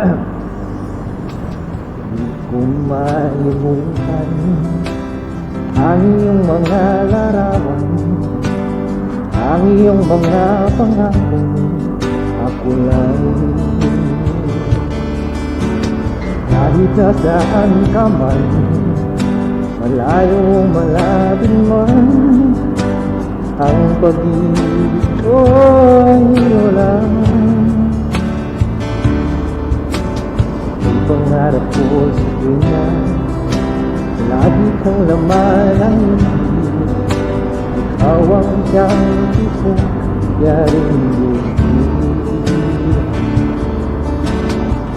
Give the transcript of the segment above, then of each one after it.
Di ko malimutan Ang iyong mga larawan Ang iyong mga pangako Ako lang. Kahit nasaan ka man Malayo malapit man Ang pag-ibig Kang laman ang Ikaw ang siyang tipo Yaring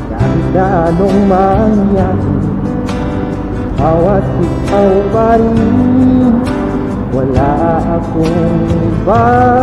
Kahit na anong mangyari Bawat ikaw pa rin Wala akong ibang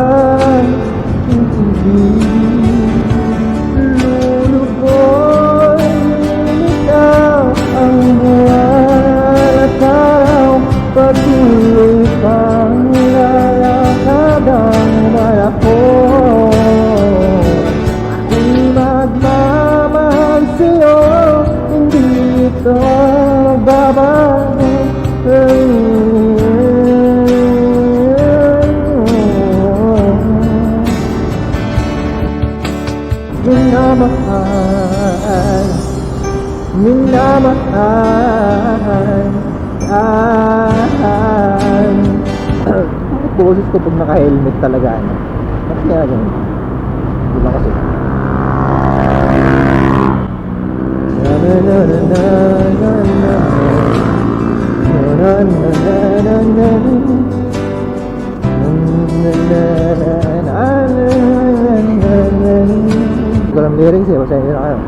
Minamahal Minamahal Ay Boses ko pag naka-helmet talaga ano Bakit kaya ganun? Di ba kasi? Na na na na na na na Na na na na na na ko alam lyrics eh, basta yun na kayo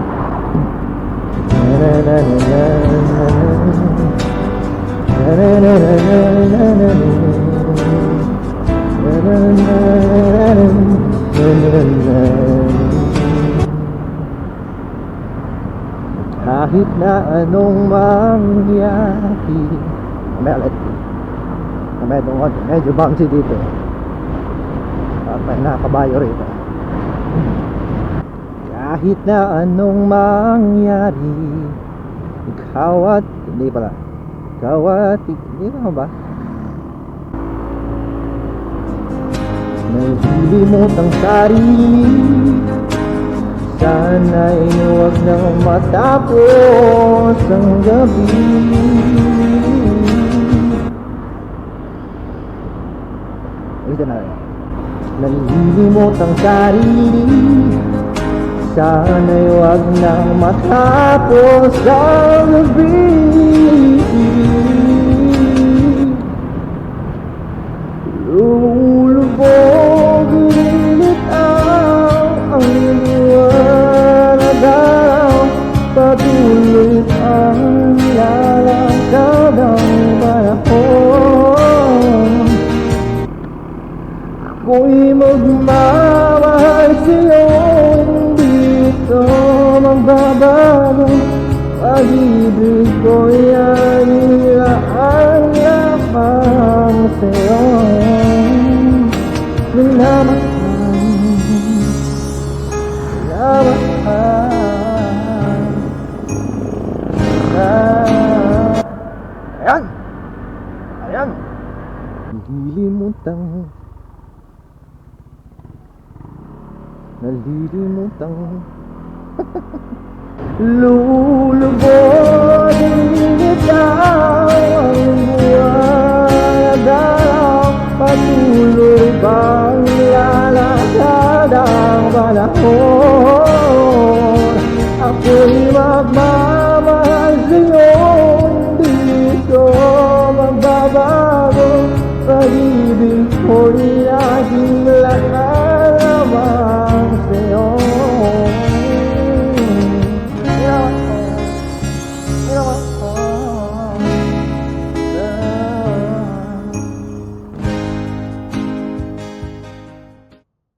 Kahit na anong mangyari Mamaya ulit Mamaya konti Medyo bouncy dito At may nakabayo rito Kahit na anong mangyari Ikaw at Hindi pala. Ikaw at Hindi ba ba? Nalilimot ang sarili. Sana'y huwag nang matapos ang gabi. Ito na rin. Nalilimot ang sarili Sana'y huwag nang matapos ang gabi magbabago Pag-ibig ko'y anilaan lamang sa'yo Minamahal Minamahal Ayan! Ayan! Nalilimutang Nalilimutang Luluboy ikaw ang buwan araw Patuloy bang lalakad ang panahon Ako'y magmamahal sa'yo Hindi ito magbabago Pag-ibig ko'y luego.